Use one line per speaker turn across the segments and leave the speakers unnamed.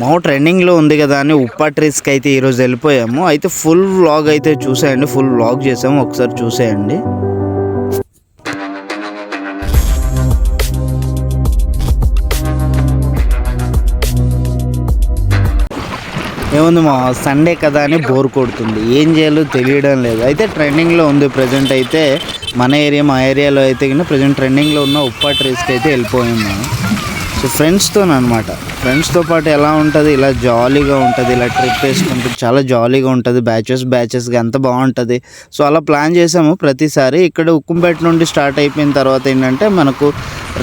మా ట్రెండింగ్లో ఉంది కదా అని ఉప్పా ట్రీస్కి అయితే ఈరోజు వెళ్ళిపోయాము. అయితే ఫుల్ వ్లాగ్ అయితే చూసేయండి. ఫుల్ వ్లాగ్ చేసాము. ఒకసారి చూసేయండి. ఏముంది మా సండే కదా అని బోర్ కొడుతుంది. ఏం చేయాలో తెలియడం లేదు. అయితే ట్రెండింగ్లో ఉంది ప్రజెంట్ అయితే. మన ఏరియా మా ఏరియాలో అయితే కన్నా ప్రజెంట్ ట్రెండింగ్లో ఉన్న ఉప్పా ట్రీస్కి అయితే వెళ్ళిపోయాము సో ఫ్రెండ్స్తో అనమాట ఫ్రెండ్స్తో పాటు ఎలా ఉంటుంది? ఇలా జాలీగా ఉంటుంది ఇలా ట్రిప్ వేసుకుంటే చాలా జాలీగా ఉంటుంది బ్యాచెస్ బ్యాచెస్గా ఎంత బాగుంటుంది. సో అలా ప్లాన్ చేసాము ప్రతిసారి. ఇక్కడ ఉక్కుంపేట నుండి స్టార్ట్ అయిపోయిన తర్వాత ఏంటంటే మనకు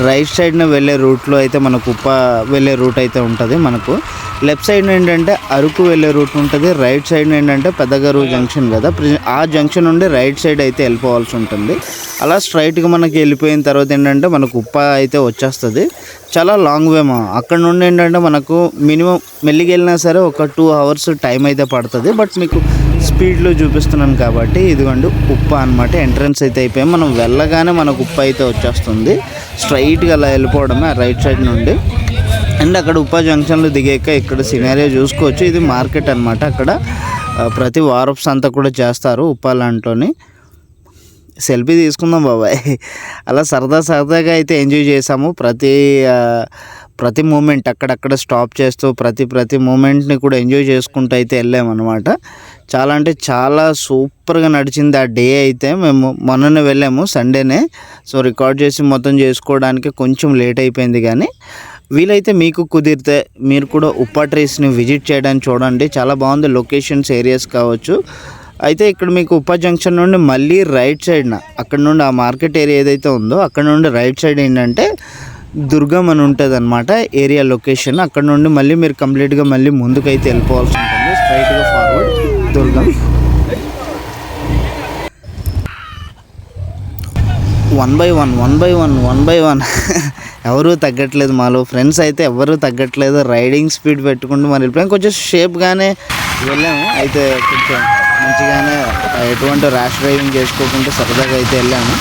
రైట్ సైడ్న వెళ్ళే రూట్లో అయితే మనకు ఉప్ప వెళ్ళే రూట్ అయితే ఉంటుంది మనకు. లెఫ్ట్ సైడ్ ఏంటంటే అరకు వెళ్ళే రూట్ ఉంటుంది. రైట్ సైడ్ ఏంటంటే పెద్దగరు జంక్షన్ కదా. ఆ జంక్షన్ నుండి రైట్ సైడ్ అయితే వెళ్ళిపోవాల్సి ఉంటుంది. అలా స్ట్రైట్గా మనకి వెళ్ళిపోయిన తర్వాత ఏంటంటే మనకు ఉప్ప అయితే వచ్చేస్తుంది. చాలా లాంగ్ వే మా. అక్కడ నుండి ఏంటంటే మనకు మినిమం మెల్లిగా వెళ్ళినా సరే ఒక టూ అవర్స్ టైం అయితే పడుతుంది. బట్ మీకు స్పీడ్లో చూపిస్తున్నాను కాబట్టి ఇదిగోండి ఉప్ప అనమాట ఎంట్రన్స్ అయితే అయిపోయాయి మనం వెళ్ళగానే మనకు ఉప్ప అయితే వచ్చేస్తుంది. స్ట్రైట్గా అలా వెళ్ళిపోవడమే రైట్ సైడ్ నుండి. అండ్ అక్కడ ఉప్పా జంక్షన్లో దిగాక ఇక్కడ సినారియో చూసుకోవచ్చు. ఇది మార్కెట్ అనమాట అక్కడ. ప్రతి వారపు సంత కూడా చేస్తారు ఉప్పా లాంట్లోని. సెల్ఫీ తీసుకుందాం బాబాయ్. అలా సరదా సరదాగా అయితే ఎంజాయ్ చేసాము. ప్రతి ప్రతి మూమెంట్ అక్కడక్కడ స్టాప్ చేస్తూ ప్రతి ప్రతి మూమెంట్ని కూడా ఎంజాయ్ చేసుకుంటూ అయితే వెళ్ళామన్నమాట. చాలా అంటే చాలా సూపర్గా నడిచింది ఆ డే అయితే. మేము మొన్ననే వెళ్ళాము సండేనే. సో రికార్డ్ చేసి మొత్తం చేసుకోవడానికి కొంచెం లేట్ అయిపోయింది కానీ వీలైతే మీకు కుదిరితే మీరు కూడా ఉప్పా ట్రీస్ని విజిట్ చేయడానికి చూడండి. చాలా బాగుంది లొకేషన్స్ ఏరియాస్ కావచ్చు. అయితే ఇక్కడ మీకు ఉప్పా జంక్షన్ నుండి మళ్ళీ రైట్ సైడ్న అక్కడ నుండి ఆ మార్కెట్ ఏరియా ఏదైతే ఉందో అక్కడ నుండి రైట్ సైడ్ ఏంటంటే దుర్గం అని ఉంటుంది అనమాట ఏరియా లొకేషన్. అక్కడ నుండి మళ్ళీ మీరు కంప్లీట్గా మళ్ళీ ముందుకైతే వెళ్ళిపోవాల్సి ఉంటుంది. స్ట్రైట్గా Durgam. One by one one by one one by one ఎవరూ తగ్గట్లేదు మాలో. ఫ్రెండ్స్ అయితే ఎవరూ తగ్గట్లేదు. రైడింగ్ స్పీడ్ పెట్టుకుంటూ మరి వెళ్ళిపోయాం. కొంచెం షేప్గానే వెళ్ళాము అయితే కొంచెం మంచిగానే ఎటువంటి ర్యాష్ డ్రైవింగ్ చేసుకోకుండా సరదాగా అయితే వెళ్ళాము.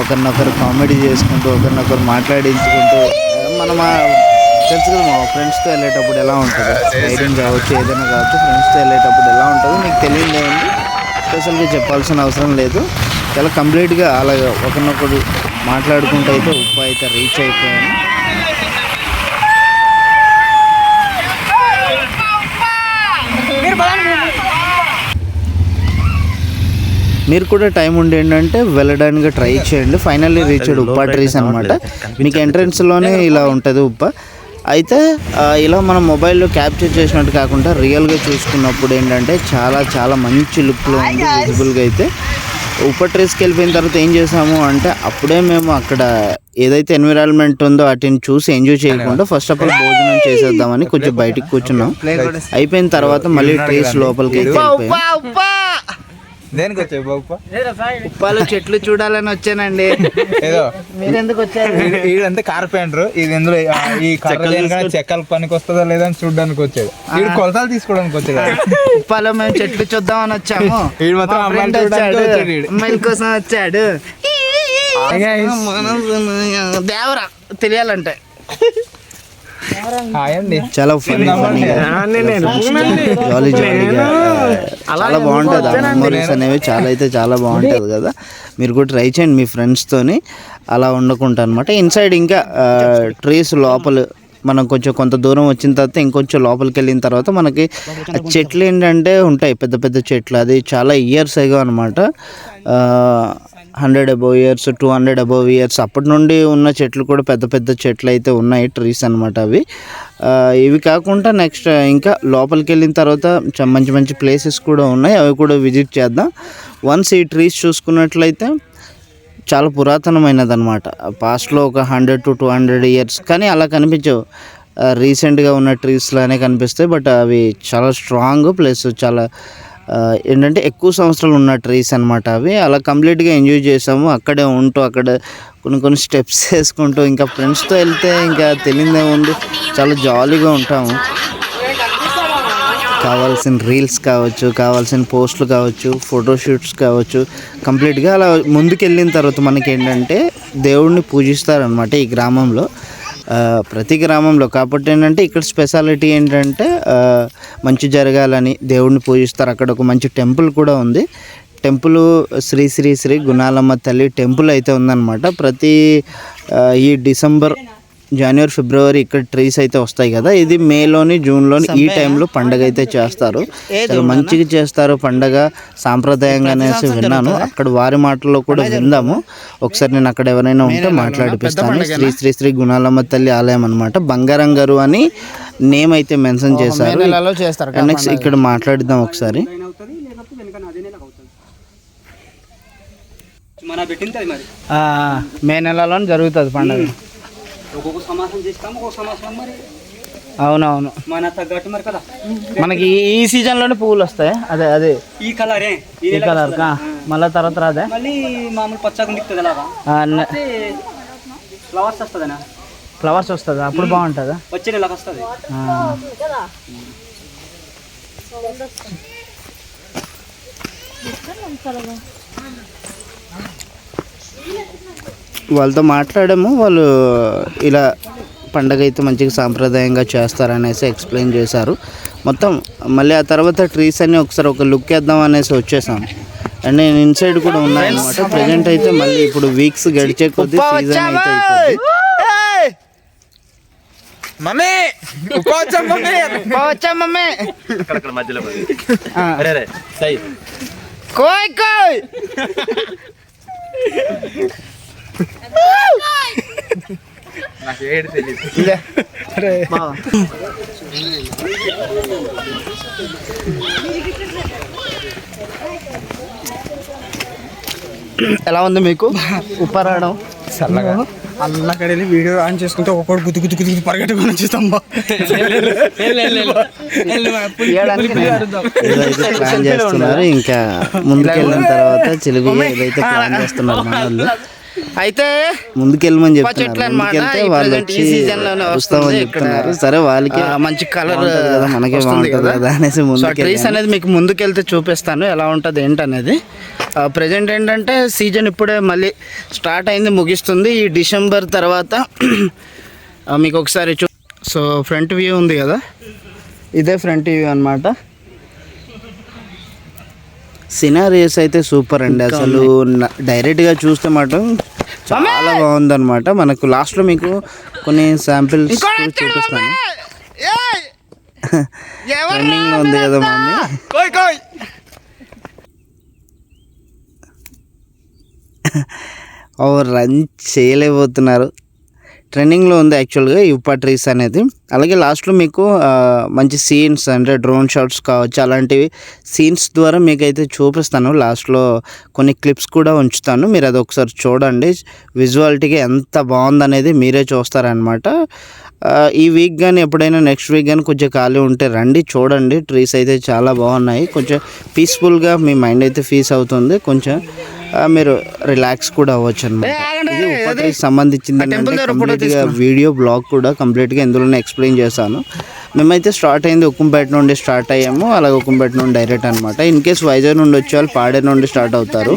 ఒకరినొకరు కామెడీ చేసుకుంటూ ఒకరినొకరు మాట్లాడించుకుంటూ మనం తెలుసు కదా మా ఫ్రెండ్స్తో వెళ్ళేటప్పుడు ఎలా ఉంటుంది? రైడింగ్ కావచ్చు ఏదైనా కావచ్చు ఫ్రెండ్స్తో వెళ్ళేటప్పుడు ఎలా ఉంటుందో? మీకు తెలియదు స్పెషల్గా చెప్పాల్సిన అవసరం లేదు. చాలా కంప్లీట్గా అలాగ ఒకరినొకరు మాట్లాడుకుంటూ అయితే ఉప్పు అయితే రీచ్ అయిపోయాను మీరు కూడా టైం ఉండి ఏంటంటే వెళ్ళడానికి ట్రై చేయండి. ఫైనల్లీ రీచ్ ఉప్పా ట్రీస్ అనమాట మీకు ఎంట్రన్స్లోనే ఇలా ఉంటుంది ఉప్ప. అయితే ఇలా మనం మొబైల్లో క్యాప్చర్ చేసినట్టు కాకుండా రియల్గా చూసుకున్నప్పుడు ఏంటంటే చాలా చాలా మంచి లుక్లో ఉంది విజిబుల్గా అయితే. ఉప్ప ట్రీస్కి వెళ్ళిపోయిన తర్వాత ఏం చేసాము అంటే అప్పుడే మేము అక్కడ ఏదైతే ఎన్విరాన్మెంట్ ఉందో వాటిని చూసి ఎంజాయ్ చేయకుండా ఫస్ట్ ఆఫ్ ఆల్ భోజనం చేసేద్దామని కొంచెం బయటికి కూర్చున్నాం. అయిపోయిన తర్వాత మళ్ళీ ట్రీస్ లోపలికి అయితే వెళ్ళిపోయాం.
దేనికి వచ్చావు బాబు
ఉప్పాలు చెట్లు చూడాలని వచ్చానండి.
ఏదో.
మీరు ఎందుకు వచ్చారు
ఈడంతా కార్పెంటర్. ఇది ఎందులో ఈ కర్ర చెక్కల పనికి వస్తుందా లేదా అని చూడడానికి వచ్చేది. వీడు కొలతలు తీసుకోవడానికి వచ్చేది.
ఉప్పాలో మేము చెట్లు చూద్దామని వచ్చాము.
వీడు మాత్రం
వచ్చాడు.
వచ్చాడు.
అమ్మాయిల కోసం వచ్చాడు. దేవరా తెలియాలంటే. చాలా ఫన్నీ జాలీ జాలీగా చాలా బాగుంటుంది. ఆ మెమరీస్ అనేవి చాలా అయితే చాలా బాగుంటుంది కదా. మీరు కూడా ట్రై చేయండి మీ ఫ్రెండ్స్తోని అలా ఉండకుండా అనమాట ఇన్సైడ్ ఇంకా ట్రీస్ లోపల మనం కొంచెం కొంత దూరం వచ్చిన తర్వాత ఇంకొంచెం లోపలికి వెళ్ళిన తర్వాత మనకి ఆ చెట్లు ఏంటంటే ఉంటాయి. పెద్ద పెద్ద చెట్లు. అది చాలా ఇయర్స్ అయ్యో అనమాట hundred above years two hundred above years అప్పటి నుండి ఉన్న చెట్లు కూడా పెద్ద పెద్ద చెట్లు అయితే ఉన్నాయి ట్రీస్ అనమాట అవి. ఇవి కాకుండా నెక్స్ట్ ఇంకా లోపలికి వెళ్ళిన తర్వాత మంచి మంచి ప్లేసెస్ కూడా ఉన్నాయి అవి కూడా విజిట్ చేద్దాం. వన్స్ ఈ ట్రీస్ చూసుకున్నట్లయితే చాలా పురాతనమైనది అనమాట పాస్ట్లో ఒక hundred to two hundred years కానీ అలా కనిపించవు. రీసెంట్గా ఉన్న ట్రీస్లోనే కనిపిస్తాయి బట్ అవి చాలా స్ట్రాంగ్ ప్లస్ చాలా ఏంటంటే ఎక్కువ సంవత్సరాలు ఉన్న ట్రీస్ అనమాట అవి. అలా కంప్లీట్గా ఎంజాయ్ చేసాము. అక్కడే ఉంటూ అక్కడ కొన్ని కొన్ని స్టెప్స్ వేసుకుంటూ ఇంకా ఫ్రెండ్స్తో వెళ్తే ఇంకా తెలియదే ఉంది చాలా జాలీగా ఉంటాము. కావాల్సిన రీల్స్ కావచ్చు కావాల్సిన పోస్టులు కావచ్చు ఫోటోషూట్స్ కావచ్చు. కంప్లీట్గా అలా ముందుకెళ్ళిన తర్వాత మనకి ఏంటంటే దేవుడిని పూజిస్తారనమాట ఈ గ్రామంలో. ప్రతి గ్రామంలో. కాబట్టి ఏంటంటే ఇక్కడ స్పెషాలిటీ ఏంటంటే మంచి జరగాలని దేవుడిని పూజిస్తారు. అక్కడ ఒక మంచి టెంపుల్ కూడా ఉంది. టెంపుల్ శ్రీ శ్రీ శ్రీ గుణాలమ్మ తల్లి టెంపుల్ అయితే ఉందన్నమాట. ప్రతి ఈ డిసెంబర్ జనవరి ఫిబ్రవరి ఇక్కడ ట్రీస్ అయితే వస్తాయి కదా. ఇది మేలోని జూన్లోని ఈ టైంలో పండగ అయితే చేస్తారు. చాలా మంచిగా చేస్తారు పండగ. సాంప్రదాయంగా అనేసి విన్నాను. అక్కడ వారి మాటల్లో కూడా విందాము. ఒకసారి నేను అక్కడ ఎవరైనా ఉంటే మాట్లాడిపిస్తాను. శ్రీ శ్రీ శ్రీ గుణాలమ్మ తల్లి ఆలయం అనమాట బంగారం గారు అని నేమ్ అయితే మెన్షన్ చేశారు.
చేస్తారు
నెక్స్ట్ ఇక్కడ మాట్లాడిద్దాం ఒకసారి.
మన పెట్టింది అది మరి.
ఆ, మే నెలలో జరుగుతుంది పండుగ.
ఒక్కొక్క సమాసం చేస్తాము ఒక్కొక్క సమాసం మరి
అవునవును.
మన తగ్గట్టు మరి కదా?
మనకి ఈ- ఈ సీజన్లోనే పువ్వులు వస్తాయి? అదే అదే.
ఈ కలరే ఈ
కలర్ కా మళ్ళీ తర్వాత రాదే?
మళ్ళీ మామూలు పచ్చగా అలాగా ఫ్లవర్స్ వస్తుందనా?
ఫ్లవర్స్ వస్తుంది? అప్పుడు బాగుంటుందా?
వచ్చే నెలకు వస్తుంది.
ఆ.
వాళ్ళతో మాట్లాడాము వాళ్ళు ఇలా పండగ అయితే మంచిగా సాంప్రదాయంగా చేస్తారనేసి ఎక్స్ప్లెయిన్ చేశారు. మొత్తం మళ్ళీ ఆ తర్వాత ట్రీస్ అన్ని ఒకసారి ఒక లుక్ వేద్దాం అనేసి వచ్చేసాం. అండ్ నేను ఇన్సైడ్ కూడా ఉన్నాను అనమాట ప్రజెంట్ అయితే మళ్ళీ ఇప్పుడు వీక్స్ గడిచే కొద్దీ సీజన్ అయితే.
మమ్మీ!
కోయ్ కోయ్!
నాకు ఏడు తెలియదు
ఎలా ఉంది మీకు? ఉప్ప రావడం?
చల్లగా.
అన్న కడలి వీడియో ఆన్ చేసుకుంటే ఒక్కొక్కటి గుద్దు గుద్దు గుద్దు పరిగెట్టుకుని వచ్చేస్తాం
ప్లాన్ చేస్తున్నారు. ఇంకా ముందుకెళ్ళిన తర్వాత చిలుగు ఏదైతే ప్లాన్ చేస్తున్నారు మన వాళ్ళు
అయితే
ముందుకెళ్ళమని చెప్తున్నారు. వాళ్ళు వచ్చి వస్తామని. చెప్తున్నారు. సరే వాళ్ళకి
మంచి కలర్
కదా మనకే బాగుంటుంది కదా. అనేసి ముందుకెళ్ళాను.
ట్రీస్ అనేది మీకు ముందుకెళ్తే చూపిస్తాను. ఎలా ఉంటుంది ఏంటనేది. ప్రజెంట్ ఏంటంటే సీజన్ ఇప్పుడే మళ్ళీ స్టార్ట్ అయింది ముగిస్తుంది. ఈ డిసెంబర్ తర్వాత మీకు ఒకసారి చూ సో ఫ్రంట్ వ్యూ ఉంది కదా. ఇదే ఫ్రంట్ వ్యూ అనమాట
సినారియోస్ అయితే సూపర్ అండి. అసలు న- డైరెక్ట్గా చూస్తే మాత్రం చాలా బాగుందన్నమాట. మనకు లాస్ట్లో మీకు కొన్ని శాంపిల్స్ చూపిస్తాను. ట్రెండింగ్లో ఉంది కదా మమ్మీ రన్ చేయలేకపోతున్నారు. ట్రెండింగ్లో ఉంది యాక్చువల్గా యూపా ట్రీస్ అనేది. అలాగే లాస్ట్లో మీకు మంచి సీన్స్ అంటే డ్రోన్ షాట్స్ కావచ్చు అలాంటివి సీన్స్ ద్వారా మీకు అయితే చూపిస్తాను. లాస్ట్లో కొన్ని క్లిప్స్ కూడా ఉంచుతాను. మీరు అది ఒకసారి చూడండి. విజువాలిటీగా ఎంత బాగుందనేది మీరే చూస్తారనమాట ఈ వీక్ కానీ ఎప్పుడైనా నెక్స్ట్ వీక్ కానీ కొంచెం ఖాళీ ఉంటే రండి చూడండి. ట్రీస్ అయితే చాలా బాగున్నాయి. కొంచెం పీస్ఫుల్గా మీ మైండ్ అయితే ఫీస్ అవుతుంది. కొంచెం మీరు రిలాక్స్ కూడా అవ్వచ్చు అనమాట ఇది సంబంధించింది వీడియో బ్లాగ్ కూడా కంప్లీట్గా ఇందులోనే ఎక్స్ప్లెయిన్ చేశాను. మేమైతే స్టార్ట్ అయింది ఉక్కుంపేట నుండి స్టార్ట్ అయ్యాము. అలాగే ఉక్కుంపేట నుండి డైరెక్ట్ అనమాట ఇన్ కేస్ వైజాగ్ నుండి వచ్చే వాళ్ళు పాడేరు నుండి స్టార్ట్ అవుతారు.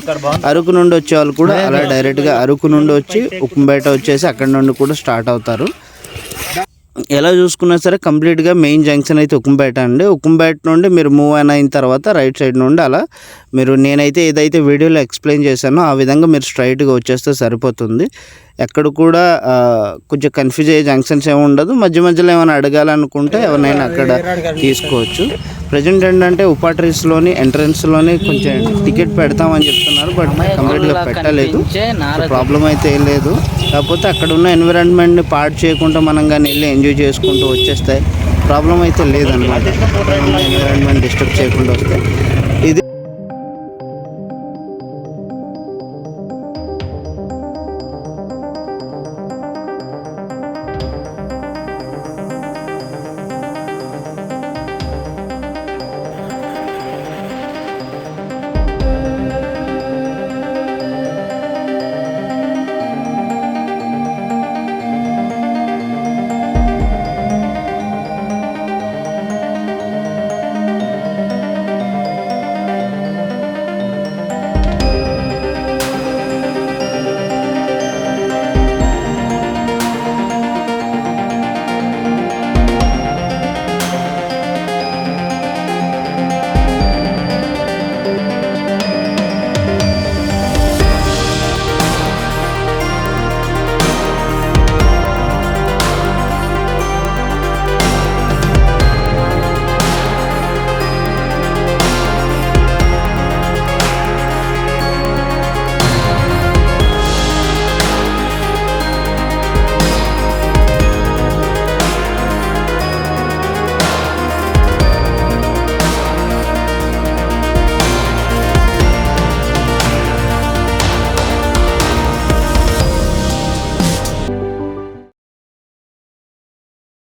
అరకు నుండి వచ్చే వాళ్ళు కూడా అలా డైరెక్ట్గా అరకు నుండి వచ్చి ఉక్కుంపేట వచ్చేసి అక్కడ నుండి కూడా స్టార్ట్ అవుతారు. ఎలా చూసుకున్నా సరే కంప్లీట్గా మెయిన్ జంక్షన్ అయితే ఉక్కుంపేట అండి ఉక్కుంపేట నుండి మీరు మూవ్ అయిన అయిన తర్వాత రైట్ సైడ్ నుండి అలా మీరు నేనైతే ఏదైతే వీడియోలో ఎక్స్ప్లెయిన్ చేశానో ఆ విధంగా మీరు స్ట్రైట్గా వచ్చేస్తే సరిపోతుంది ఎక్కడ కూడా కొంచెం కన్ఫ్యూజ్ అయ్యే జంక్షన్స్ ఏమి ఉండదు మధ్య మధ్యలో ఏమైనా అడగాలనుకుంటే ఎవరినైనా అక్కడ తీసుకోవచ్చు ప్రజెంట్ ఏంటంటే ఉపాట్రీస్లోని ఎంట్రన్స్లోని కొంచెం టికెట్ పెడతామని చెప్తున్నారు బట్ కంప్లీట్గా పెట్టలేదు. ప్రాబ్లం అయితే ఏం లేదు. కాకపోతే అక్కడ ఉన్న ఎన్విరాన్మెంట్ని పాడు చేయకుండా మనం కానీ వెళ్ళి ఎంజాయ్ చేసుకుంటూ వచ్చేస్తాయి ప్రాబ్లం అయితే లేదన్నమాట. ఎన్విరాన్మెంట్ డిస్టర్బ్ చేయకుండా వస్తాయి